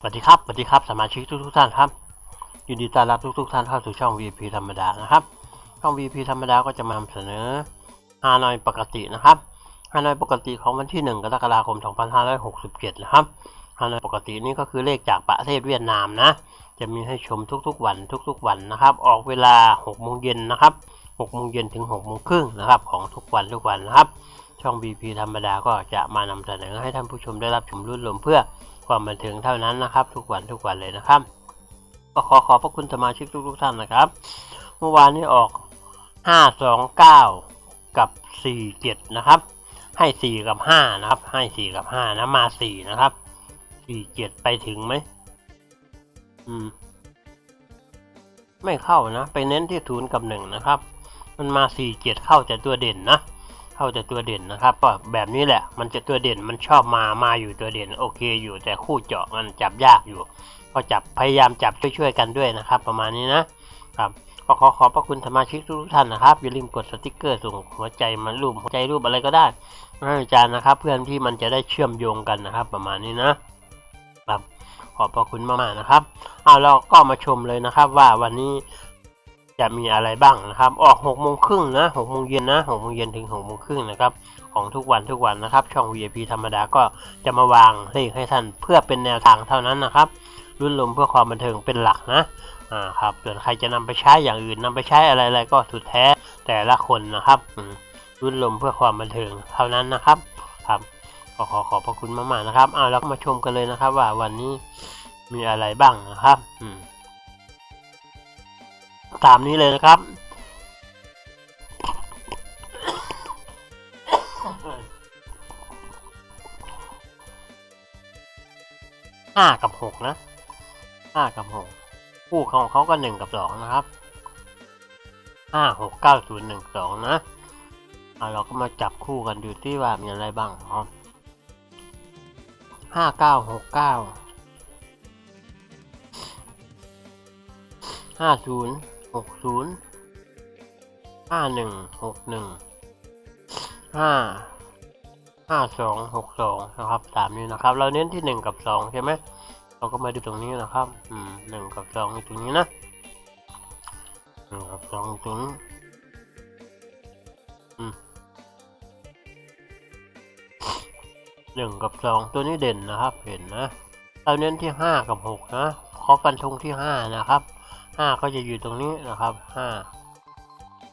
สวัสดีครับสวัสดีครับสมาชิกทุกทุกๆท่านครับยินดีต้อนรับทุกทุกๆท่านเข้าสู่ช่อง VP ธรรมดานะครับ ช่อง VP ธรรมดาก็จะมานำเสนอฮานอยปกตินะครับฮานอยปกติของวันที่ 1 กรกฎาคม 2567 นะครับฮานอยปกตินี่ก็คือเลขจากประเทศเวียดนามนะ จะมีให้ชมทุกๆวันทุกๆวันนะครับ ออกเวลา6โมงเย็นนะครับ6โมงเย็นถึง6โมงครึ่งนะครับของทุกวันทุกวันนะครับ ช่อง BP ธรรมดาก็จะมานำเสนอให้ท่านผู้ชมได้รับชมรุ่นลมเพื่อ ความบันเทิงเท่านั้นนะครับ ทุกวันทุกวันเลยนะครับ ก็ขอขอบพระคุณสมาชิกทุกๆท่านนะครับ เมื่อวานนี้ออก 529 กับ 47 นะครับ ให้ 4 กับ 5 นะครับ ให้ 4 กับ 5 นะ มา 4 นะครับ 47 ไปถึงไหมอืม ไม่เข้านะ ไปเน้นที่ศูนย์กับ 1 นะครับ มันมา 47 เข้าแต่ตัวเด่นนะ เข้าแต่ตัวเด่นนะครับก็แบบนี้แหละ มันจะตัวเด่นมันชอบมามาอยู่ตัวเด่นโอเคอยู่แต่คู่เจาะมันจับยากอยู่ ก็จับพยายามจับช่วยๆกันด้วยนะครับ ประมาณนี้นะครับก็ขอขอบพระคุณสมาชิกทุกท่านนะครับอย่าลืมกดสติกเกอร์ส่งหัวใจมารูปหัวใจรูปอะไรก็ได้ให้อาจารย์นะครับ เพื่อนที่มันจะได้เชื่อมโยงกันนะครับ ประมาณนี้นะครับขอบพระคุณมากๆนะครับเอาเราก็มาชมเลยนะครับว่าวันนี้ จะมีอะไรบ้างนะครับ ออกหกโมงครึ่งนะหกโมงเย็นนะหกโมงเย็นถึงหกโมงครึ่งนะครับของทุกวันทุกวันนะครับ ช่อง VIP ธรรมดาก็จะมาวางเลขให้ท่านเพื่อเป็นแนวทางเท่านั้นนะครับรุ่นลมเพื่อความบันเทิงเป็นหลักนะอ่าครับส่วนใครจะนำไปใช้อย่างอื่นนำไปใช้อะไรๆก็สุดแท้แต่ละคนนะครับรุ่นลมเพื่อความบันเทิงเท่านั้นนะครับครับก็ขอขอบพระคุณมากๆนะครับเอาวเราก็มาชมกันเลยนะครับ ว่าวันนี้มีอะไรบ้างนะครับ อืม ตามนี้เลยนะครับห้ากับหกนะห้ากับหกคู่ของเขาก็หนึ่งกับสองนะครับห้าหกเก้าศูนย์หนึ่งสองนะเอาเราก็มาจับคู่กันดูที่ว่ามีอะไรบ้างอ๋อห้าเก้าหกเก้าห้าศูนย์ หกศูนย์ห้าหนึ่งหกหนึ่งห้าห้าสองหกสองนะครับตามนี้นะครับ เราเน้นที่หนึ่งกับสองใช่ไหมเราก็มาดูตรงนี้นะครับ อืมหนึ่งกับสองตรงนี้นะหนึ่งกับสองตรงนี้อืมหนึ่งกับสองตัวนี้เด่นนะครับ เห็นนะ เราเน้นที่ห้ากับหกนะขอฟันธงที่ห้านะครับ ห้าก็จะอยู่ตรงนี้นะครับห้า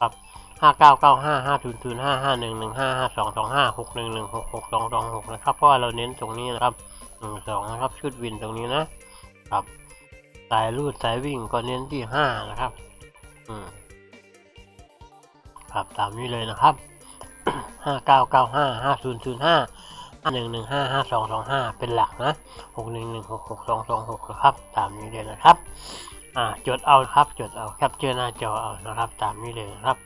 ครับห้าเก้าเก้าห้าห้าศูนย์ศูนย์ห้าห้าหนึ่งหนึ่งห้าห้าสองสองห้าหกหนึ่งหนึ่งหกหกสองสองหกนะครับเพราะว่าเราเน้นตรงนี้นะครับหนึ่งสองนะครับชุดวินตรงนี้นะครับสายรูดสายวิ่งก็เน้นที่ห้านะครับอืมครับตามนี้เลยนะครับห้าเก้าเก้าห้าห้าศูนย์ศูนย์ห้าห้าหนึ่งหนึ่งห้าห้าสองสองห้าเป็นหลักนะหกหนึ่งหนึ่งหกหกสองสองหกนะครับ ตามนี้เลยนะครับ อ่าจดเอาครับจดเอาแคปเจอหน้าจอเอานะครับ ตามนี้เลยนะครับ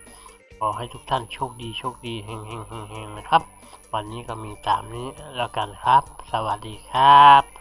ขอให้ทุกท่านโชคดีโชคดีเฮงเฮงเฮงเฮงนะครับ วันนี้ก็มีตามนี้แล้วกันครับ สวัสดีครับ